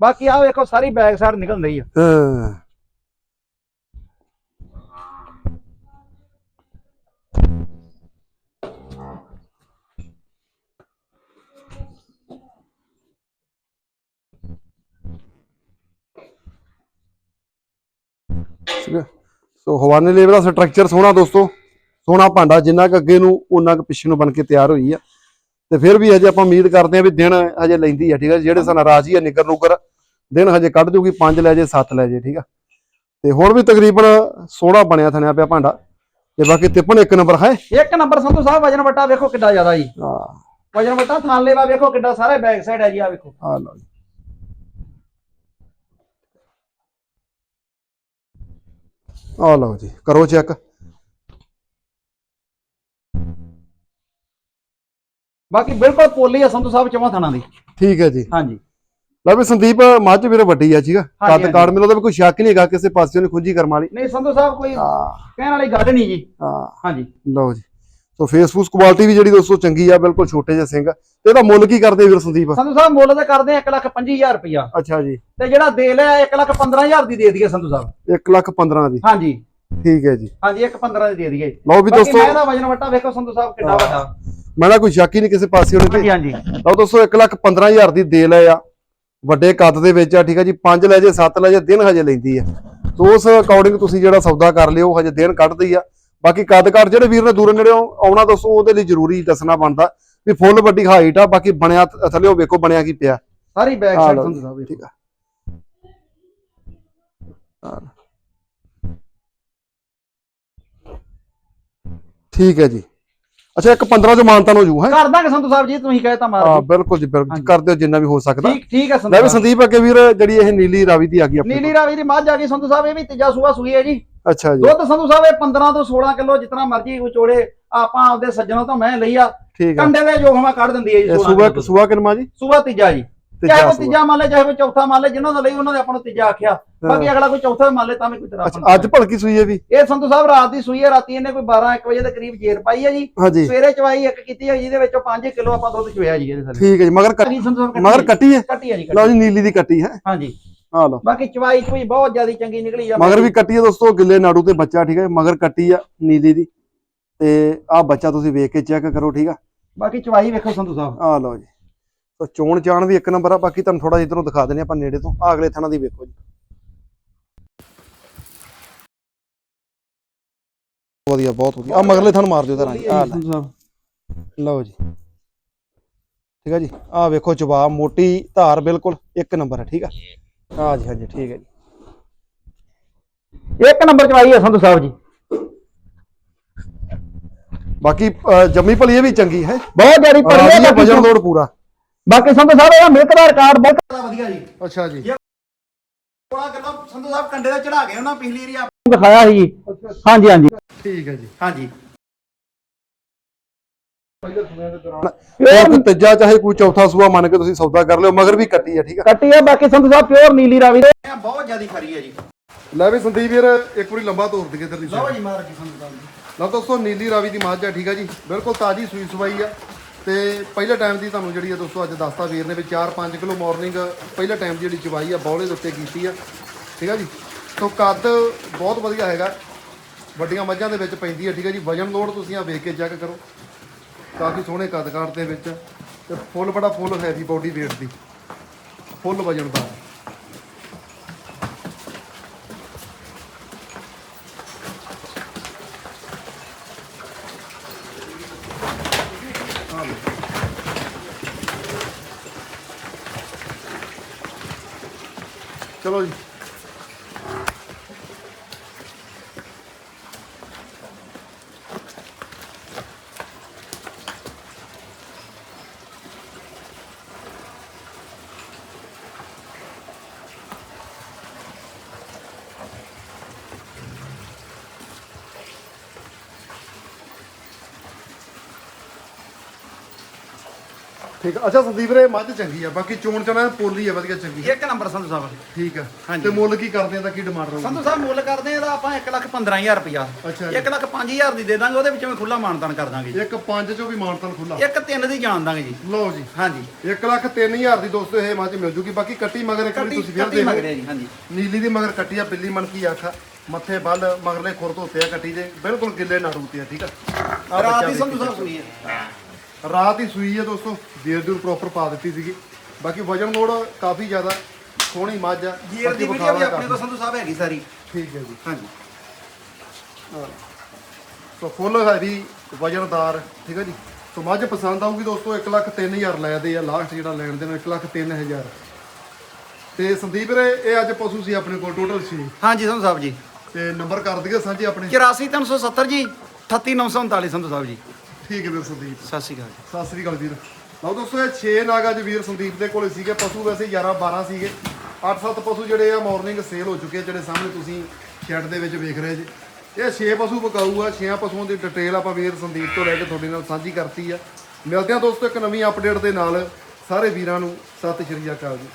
ਬਾਕੀ ਆ ਵੇਖੋ, ਸਾਰੀ ਬੈਕ ਸਾਈਡ ਨਿਕਲ ਰਹੀ ਆ। ਹਾਂ। ਠੀਕ ਹੈ ਸੋ ਹਵਾਨੇ ਲੇਵਰ ਦਾ ਸਟਰਕਚਰ ਸੋਹਣਾ ਦੋਸਤੋ, ਸੋਹਣਾ ਭਾਂਡਾ, ਜਿੰਨਾ ਕੁ ਅੱਗੇ ਨੂੰ ਉਹਨਾਂ ਕੁ ਪਿੱਛੇ ਨੂੰ ਬਣ ਕੇ ਤਿਆਰ ਹੋਈ ਆ। ਤੇ ਫਿਰ ਵੀ ਹਜੇ ਆਪਾਂ ਉਮੀਦ ਕਰਦੇ ਆ ਵੀ ਦਿਨ ਹਜੇ ਲੈਂਦੀ ਆ, ਠੀਕ ਆ ਜਿਹੜੇ ਸਾਨੂੰ ਰਾਜੀ ਆ ਨਿਕਰ ਨੁਕਰ ਦਿਨ ਹਜੇ ਕੱਢ ਜੂਗੀ 5 ਲੈ ਜੇ 7 ਲੈ ਜੇ ਠੀਕ ਆ। ਤੇ ਹੁਣ ਵੀ ਤਕਰੀਬਨ ਸੋਹਣਾ ਬਣਿਆ ਥਣਿਆ ਪਿਆ ਭਾਂਡਾ। ਤੇ ਬਾਕੀ ਤਿੱਪਣ ਇੱਕ ਨੰਬਰ ਹੈ। ਇੱਕ ਨੰਬਰ ਸੰਧੂ ਸਾਹਿਬ ਵਜਨ ਵਟਾ ਵੇਖੋ ਕਿੱਡਾ ਜ਼ਿਆਦਾ ਜੀ। ਆ ਵਜਨ ਵਟਾ ਥਾਂ ਲੈਵਾ ਵੇਖੋ ਕਿੱਡਾ ਸਾਰੇ ਬੈਕ ਸਾਈਡ ਹੈ ਜੀ ਆ ਵੇਖੋ। ਆ ਲਓ ਜੀ। ਆ ਲਓ ਜੀ ਕਰੋ ਚੈੱਕ ਬਾਕੀ ਬਿਲਕੁਲ ਪੋਲੀ ਆ ਸੰਧੂ ਸਾਹਿਬ ਚਵਾਂ ਥਾਣਾ ਦੀ। ਠੀਕ ਹੈ ਜੀ। ਹਾਂਜੀ। ਲੈ ਵੀ ਸੰਦੀਪ ਮੱਝ ਵੀਰੇ ਵੱਡੀ ਆ ਠੀਕ ਆ ਹਾਂਜੀ, ਕੱਦ ਕਾੜ ਮੈਨੂੰ ਤਾਂ ਵੀ ਕੋਈ ਸ਼ੱਕ ਨਹੀਂ ਹੈਗਾ ਕਿਸੇ ਪਾਸੇ ਉਹਨੇ ਖੁੰਝੀ ਕਰਮ ਵਾਲੀ। ਨਹੀਂ ਸੰਧੂ ਸਾਹਿਬ ਕੋਈ ਆ ਕਹਿਣ ਵਾਲੀ ਗੱਲ ਨਹੀਂ ਜੀ। ਆ ਹਾਂਜੀ। ਲਓ ਜੀ। ਸੋ ਫੇਸਬੁੱਕ ਕੁਆਲਿਟੀ ਵੀ ਜਿਹੜੀ ਦੋਸਤੋ ਚੰਗੀ ਆ ਬਿਲਕੁਲ ਛੋਟੇ ਜਿਹੇ ਸਿੰਘ। ਤੇ ਇਹਦਾ ਮੁੱਲ ਕੀ ਕਰਦੇ ਵੀਰ ਸੰਦੀਪ? ਸੰਧੂ ਸਾਹਿਬ ਮੁੱਲ ਤਾਂ ਕਰਦੇ ਆ 1 ਲੱਖ 25000 ਰੁਪਇਆ ਅੱਛਾ ਜੀ। ਤੇ ਜਿਹੜਾ ਦੇ ਲਿਆ 1 ਲੱਖ 15000 ਦੀ ਦੇ ਦਈਏ ਸੰਧੂ ਸਾਹਿਬ। 1 ਲੱਖ 15 ਦੀ। ਹਾਂਜੀ। ਠੀਕ ਹੈ ਜੀ। ਹਾਂਜੀ 1 15 ਦੀ ਦੇ ਦਈਏ। ਲਓ ਵੀ ਬਾਕੀ ਦੋਸਤੋ ਮੈਂ ਦਾ ਵਜਨ ਵਟਾ ਵੇਖੋ ਸੰਧੂ ਸਾਹਿਬ ਹਾਂ। ਵੱਡਾ। ਮੈਂ ਨਾ ਕੋਈ ਸ਼ੱਕ ਹੀ ਨਹੀਂ ਕਿਸੇ ਪਾਸੇ ਉਹਨੇ ਤੇ ਹਾਂਜੀ ਹਾਂਜੀ। ਲਓ ਦੋਸਤੋ 1 ਲੱਖ 15000 ਦੀ ਦੇ ਲਏ ਆ। ਵੱਡੇ ਕੱਦ ਦੇ ਵਿੱਚ ਆ ਠੀਕ ਆ ਜੀ 5 ਲੈ ਜੇ 7 ਲੈ ਜੇ ਦਿਨ ਹਜੇ ਲੈਂਦੀ ਆ। ਸੋ ਉਸ ਅਕੋਰਡਿੰਗ ਤੁਸੀਂ ਜਿਹੜਾ ਸੌਦਾ ਕਰ ਲਿਓ ਹਜੇ ਦਿਨ ਕੱਢਦੀ ਆ। ਬਾਕੀ ਕੱਦ ਕੱਟ ਜਿਹੜੇ ਵੀਰ ਨੇ ਦੂਰ ਨੇੜੇ ਆਉਣਾ ਦੱਸੋ ਉਹਦੇ ਲਈ ਜ਼ਰੂਰੀ ਦੱਸਣਾ ਬਣਦਾ। ਵੀ ਫੁੱਲ ਵੱਡੀ ਹਾਈਟ ਆ ਬਾਕੀ ਬਣਿਆ ਥੱਲੇ ਉਹ ਵੇਖੋ ਬਣਿਆ ਕੀ ਪਿਆ। ਸਾਰੀ ਬੈਕ ਸਾਈਡ ਸੰਧੂ ਸਾਹਿਬ ਠੀਕ ਆ। ਠੀਕ ਹੈ ਜੀ। ਅੱਛਾ ਇੱਕ 15 ਜੋ ਮਾਨਤਾ ਹੋ ਜੂ ਹੈ? ਕਰ ਦਾਂਗੇ ਸੰਧੂ ਸਾਹਿਬ ਜੀ ਤੁਸੀਂ ਕਹੇ ਤਾਂ ਮਾਰ ਹਾਂ। ਬਿਲਕੁਲ ਜੀ ਬਿਲਕੁਲ। ਕਰ ਦਿਓ ਜਿੰਨਾ ਵੀ ਹੋ ਸਕਦਾ। ਠੀਕ ਠੀਕ ਹੈ ਲੈ ਸੰਧੂ ਵੀ ਸੰਦੀਪ ਅੱਗੇ ਵੀਰ ਜਿਹੜੀ ਇਹ ਨੀਲੀ ਰਾਵੀ ਦੀ ਆ ਗਈ ਆਪਣੀ ਨੀਲੀ ਰਾਵੀ ਦੀ ਮੱਝ ਆ ਗਈ ਸੰਧੂ ਸਾਹਿਬ ਇਹ ਵੀ ਤੀਜਾ ਸੂਆ ਸੂਈ ਹੈ ਜੀ। ਅੱਛਾ ਜੀ। ਦੁੱਧ ਸੰਧੂ ਸਾਹਿਬ ਇਹ 15 ਤੋਂ 16 ਕਿਲੋ ਜਿਤਨਾ ਮਰਜ਼ੀ ਵਿਚੋੜੇ ਆਪਾਂ ਆਪਦੇ ਸੱਜਣੋਂ ਤੋਂ ਮੈਂ ਲਈ ਆ। ਕੰਡੇ ਦੇ ਜੋ ਹਵਾ ਕੱਢ ਦਿੰਦੀ ਹੈ ਜੀ ਇਹ 16 ਸੂਆ ਸੂਆ ਕਿਨਮਾ ਜੀ? ਸੂਆ ਤੀਜਾ ਜੀ। ਤੇ ਚਾਹੇ ਉਹ ਤੀਜਾ ਮੰਨ ਲੈ ਚਾਹੇ ਕੋਈ ਚੌਥਾ ਮੰਨ ਲੈ ਜਿਨ੍ਹਾਂ ਦਾ ਲਈ ਉਹਨਾਂ ਨੇ ਆਪਾਂ ਨੂੰ ਤੀਜਾ ਆਖਿਆ। ਬਾਕੀ ਅਗਲਾ ਕੋਈ ਚੌਥਾ ਮੰਨ ਲੈ ਤਾਂ ਵੀ ਕੋਈ ਤਰ੍ਹਾਂ ਅੱਛਾ ਅੱਜ ਭਲਕੀ ਸੂਈ ਹੈ ਵੀ? ਇਹ ਸੰਧੂ ਸਾਹਿਬ ਰਾਤ ਦੀ ਸੂਈ ਹੈ ਰਾਤੀ ਇਹਨੇ ਕੋਈ 12 1 ਵਜੇ ਦੇ ਕਰੀਬ ਜੇਰ ਪਾਈ ਹੈ ਜੀ। ਸਵੇਰੇ ਚਵਾਈ ਇੱਕ ਕੀਤੀ ਹੈ ਜਿਹਦੇ ਵਿੱਚੋਂ 5 ਕਿਲੋ ਆਪਾਂ ਦੁੱਧ ਚੋਇਆ ਜੀ ਇਹਦੇ ਥੱਲੇ। ਠੀਕ ਹੈ ਜੀ ਮਗਰ ਕੱਟੀ- ਮਗਰ ਕੱਟੀ ਹੈ? ਕੱਟੀ ਹੈ ਜੀ ਲਓ ਜੀ ਨੀਲੀ ਦੀ ਕੱਟੀ ਹੈ। ਹਾਂਜੀ। ਆ ਲਓ। ਬਾਕੀ ਚਵਾਈ ਕੋਈ ਬਹੁਤ ਜ਼ਿਆਦਾ ਚੰਗੀ ਨਿਕਲੀ ਆ ਮਗਰ ਵੀ ਕੱਟੀ ਹੈ ਦੋਸਤੋ ਗਿੱਲੇ ਨਾੜੂ ਤੇ ਬੱਚਾ ਠੀਕ ਹੈ ਮਗਰ ਕੱਟੀ ਆ ਨੀਲੀ ਦੀ। ਤੇ ਆਹ ਬੱਚਾ ਤੁਸੀਂ ਵੇਖ ਕੇ ਚੈੱਕ ਕਰੋ ਠੀਕ ਆ? ਬਾਕੀ ਚਵਾਈ ਵੇਖੋ ਸੰਧੂ ਸਾਹਿਬ। ਆ ਲਓ ਜੀ। ਸੋ ਚੋਣ ਚਾਣ ਵੀ ਇੱਕ ਨੰਬਰ ਆ ਬਾਕੀ ਤੁਹਾਨੂੰ ਥੋੜਾ ਜਿਹਾ ਇਧਰੋਂ ਦਿਖਾ ਦਿੰਦੇ ਆਪਾਂ ਨੇੜੇ ਤੋਂ ਆ ਅਗਲੇ ਥਾਣਾ ਦੀ ਵੇਖੋ ਜੀ। ਵਧੀਆ ਬਹੁਤ ਵਧੀਆ। ਆ ਮਗਰਲੇ ਥਣ ਮਾਰ ਦਿਓ ਤਰ੍ਹਾਂ ਆ ਲਓ ਜੀ। ਠੀਕ ਆ ਜੀ। ਆ ਵੇਖੋ ਜਵਾਬ ਮੋਟੀ ਧਾਰ ਬਿਲਕੁਲ ਇੱਕ ਨੰਬਰ ਹੈ ਠੀਕ ਆ? ਆ ਜੀ ਹਾਂਜੀ ਠੀਕ ਹੈ ਜੀ। ਇੱਕ ਨੰਬਰ ਚਵਾਈ ਹੈ ਸੰਧੂ ਸਾਹਿਬ ਜੀ। ਬਾਕੀ ਅ, ਜੰਮੀ ਭਲੀ ਇਹ ਵੀ ਚੰਗੀ ਹੈ। ਬਹੁਤ ਜ਼ਿਆਦਾ ਪੜੀ ਹੈ ਵਜਨ ਲੋਡ ਪੂਰਾ। ਬਾਕੀ ਸੰਧੂ ਸਾਹਿਬ ਇਹਦਾ ਮਿਲਕ ਦਾ ਰਿਕਾਰਡ ਬਹੁਤ ਵਧੀਆ ਜੀ। ਅੱਛਾ ਜੀ। ਥੋੜਾ ਕਿਲੋ ਸੰਧੂ ਸਾਹਿਬ ਕੰਡੇ ਦਾ ਚੜਾ ਕੇ ਉਹਨਾਂ ਪਿਛਲੀ ਏਰੀਆ ਆਪਾਂ ਦਿਖਾਇਆ ਸੀ। ਜੀ ਹਾਂਜੀ ਹਾਂਜੀ। ਠੀਕ ਹੈ ਜੀ। ਹਾਂਜੀ। ਕੋਈ ਤੀਜਾ ਚਾਹੇ ਕੋਈ ਚੌਥਾ ਸੂਆ ਮੰਨ ਕੇ ਤੁਸੀਂ ਸੌਦਾ ਕਰ ਲਿਓ ਮਗਰ ਵੀ ਕੱਟੀ ਆ ਠੀਕ ਆ ਕੱਟੀ ਆ ਬਾਕੀ ਸੰਧੂ ਸਾਹਿਬ ਪਿਓਰ ਨੀਲੀ ਰਾਵੀ ਦੇ। ਬਹੁਤ ਜ਼ਿਆਦੀ ਖਰੀ ਹੈ ਜੀ। ਲੈ ਵੀ ਸੰਦੀਪ ਵੀਰ ਇੱਕ ਵਾਰੀ ਲੰਬਾ ਤੋਰ ਦਈਏ ਇਧਰ ਦੀ ਲਓ ਜੀ ਮਾਰ ਜੀ ਸੰਧੂ ਸਾਹਿਬ ਜੀ। ਲਓ ਦੋਸਤੋ ਨੀਲੀ ਰਾਵੀ ਦੀ ਮੱਝ ਆ ਠੀਕ ਆ ਜੀ? ਬਿਲਕੁਲ ਤਾਜੀ ਸੂਈ ਸਵਾਈ ਆ। ਤੇ ਪਹਿਲੇ ਟਾਈਮ ਦੀ ਤੁਹਾਨੂੰ ਜਿਹੜੀ ਆ ਦੋਸਤੋ ਅੱਜ ਦੱਸਤਾ ਵੀਰ ਨੇ ਵੀ 4-5 ਕਿਲੋ ਮਾਰਨਿੰਗ ਪਹਿਲੇ ਟਾਈਮ ਦੀ ਜਿਹੜੀ ਚਵਾਈ ਆ ਬੌਲੇ ਦੇ ਉੱਤੇ ਕੀਤੀ ਆ, ਠੀਕ ਆ ਜੀ? ਸੋ ਕੱਦ ਬਹੁਤ ਵਧੀਆ ਹੈਗਾ। ਵੱਡੀਆਂ ਮੱਝਾਂ ਦੇ ਵਿੱਚ ਪੈਂਦੀ ਹੈ ਠੀਕ ਹੈ ਜੀ? ਵਜਨ ਲੋਡ ਤੁਸੀਂ ਆ ਵੇਖ ਕੇ ਚੈੱਕ ਕਰੋ। ਕਾਫੀ ਸੋਹਣੇ ਕੱਦ ਕਾਟ ਦੇ ਵਿੱਚ। ਤੇ ਫੁੱਲ ਬੜਾ ਫੁੱਲ ਹੈਵੀ ਬੋਡੀ weight ਦੀ। ਫੁੱਲ ਵਜਨ ਦਾ ਚਲੋ ਜੀ ਠੀਕ ਆ। ਅੱਛਾ ਸੰਦੀਪ ਰੇ ਮੱਝ ਚੰਗੀ ਆ। ਬਾਕੀ ਚੋਣ ਚਣਾ ਪੋਲੀ ਆ ਵਧੀਆ ਚੰਗੀ ਇੱਕ ਨੰਬਰ ਸੰਧੂ ਸਾਹਿਬ ਠੀਕ ਆ। ਹਾਂਜੀ। ਤੇ ਮੁੱਲ ਕੀ ਕਰਦੇ ਆ ਤਾਂ ਕੀ ਡਿਮਾਂਡ ਰਹੂਗੀ? ਸੰਧੂ ਸਾਹਿਬ ਮੁੱਲ ਕਰਦੇ ਆ ਇਹਦਾ ਆਪਾਂ 1 ਲੱਖ 15000 ਰੁਪਇਆ ਅੱਛਾ ਜੀ। 1 ਲੱਖ 5000 ਦੀ ਦੇ ਦਾਂਗੇ ਉਹਦੇ ਵਿੱਚੋਂ ਖੁੱਲਾ ਮਾਨਤਾਨ ਕਰ ਦਾਂਗੇ ਜੀ। ਇੱਕ ਪੰਜ ਚੋਂ ਵੀ ਮਾਨਤਨ ਖੁੱਲਾ ਇੱਕ ਤਿੰਨ ਦੀ ਜਾਣ ਦਾਂਗੇ ਜੀ। ਲਓ ਜੀ। ਹਾਂਜੀ। 1 ਲੱਖ 3000 ਦੀ ਦੋਸਤੋ ਇਹ ਮੱਝ ਮਿਲ ਜੂਗੀ। ਬਾਕੀ ਕੱਟੀ ਮਗਰ ਇੱਕ ਵਾਰੀ ਕੱਟੀ ਤੁਸੀਂ ਫਿਰ ਕੱਟੀ ਦੇਖੋ ਮਗਰੇ ਜੀ ਹਾਂਜੀ। ਨੀਲੀ ਦੀ ਮਗਰ ਕੱਟੀ ਆ ਬਿੱਲੀ ਮਨ ਕੀ ਆਖਾ। ਮੱਥੇ ਬੱਲ ਮਗਰਲੇ ਖੁਰ ਧੋਤੇ ਆ ਕੱਟੀ ਦੇ। ਬਿਲਕੁਲ ਗਿੱਲੇ ਨਾੜੂ ਤੇ ਆ ਠੀਕ ਆ। ਆਹ ਰਾਤ ਬੱਚਾ ਦੀ ਸੰਧੂ। ਸਾਹਿਬ ਸੁਣੀ ਹੈ। ਰਾਤ ਹੀ ਸੂਈ ਹੈ ਦੋਸਤੋ ਦੇਰ ਦੂਰ ਪ੍ਰੋਪਰ ਪਾ ਦਿੱਤੀ ਸੀਗੀ। ਬਾਕੀ ਵਜਨ ਲੋਡ ਕਾਫੀ ਜ਼ਿਆਦਾ ਸੋਹਣੀ ਮੱਝ ਆ। ਜੀਰ ਦੀ ਵੀਡੀਓ ਵੀ ਆਪਣੇ ਕੋਲ ਸੰਧੂ ਸਾਹਿਬ ਹੈਗੀ ਸਾਰੀ। ਠੀਕ ਹੈ ਜੀ। ਹਾਂਜੀ। ਸੋ ਫੁੱਲ ਹੈਵੀ ਵਜਨਦਾਰ ਠੀਕ ਹੈ ਜੀ। ਸੋ ਮੱਝ ਪਸੰਦ ਆਊਗੀ ਦੋਸਤੋ 1 ਲੱਖ 3000 ਲੈਦੇ ਆ ਲਾਸਟ ਜਿਹੜਾ ਲੈਣ ਦੇ ਨੂੰ 1 ਲੱਖ 3000 ਤੇ ਸੰਦੀਪ ਰੇ ਇਹ ਅੱਜ ਪਸ਼ੂ ਸੀ ਆਪਣੇ ਕੋਲ ਟੋਟਲ ਸੀ। ਹਾਂਜੀ ਸੰਧੂ ਸਾਹਿਬ ਜੀ। ਤੇ ਨੰਬਰ ਕਰ ਦਈਏ ਸਾਂਝੇ ਆਪਣੇ। 84370 ਜੀ 38939 ਸੰਧੂ ਸਾਹਿਬ ਜੀ। ਠੀਕ ਹੈ ਵੀਰ ਸੰਦੀਪ। ਸਤਿ ਸ਼੍ਰੀ ਅਕਾਲ ਸਤਿ ਸ੍ਰੀ ਅਕਾਲ ਵੀਰ। ਲਓ ਦੋਸਤੋ ਇਹ 6 ਨਾਗ ਅੱਜ ਵੀਰ ਸੰਦੀਪ ਦੇ ਕੋਲੇ ਸੀਗੇ। ਪਸ਼ੂ ਵੈਸੇ 11 12 ਸੀਗੇ। 8-7 ਪਸ਼ੂ ਜਿਹੜੇ ਆ ਮਾਰਨਿੰਗ ਸੇਲ ਹੋ ਚੁੱਕੇ ਆ, ਜਿਹੜੇ ਸਾਹਮਣੇ ਤੁਸੀਂ ਸ਼ੈੱਡ ਦੇ ਵਿੱਚ ਵੇਖ ਰਹੇ ਜੀ। ਇਹ 6 ਪਸ਼ੂ ਬਕਾਊ ਆ। 6 ਪਸ਼ੂਆਂ ਦੀ ਡਿਟੇਲ ਆਪਾਂ ਵੀਰ ਸੰਦੀਪ ਤੋਂ ਲੈ ਕੇ ਤੁਹਾਡੇ ਨਾਲ ਸਾਂਝੀ ਕਰਤੀ ਆ। ਮਿਲਦੇ ਆ ਦੋਸਤੋ ਇੱਕ ਨਵੀਂ ਅਪਡੇਟ ਦੇ ਨਾਲ। ਸਾਰੇ ਵੀਰਾਂ ਨੂੰ ਸਤਿ ਸ਼੍ਰੀ ਅਕਾਲ ਜੀ।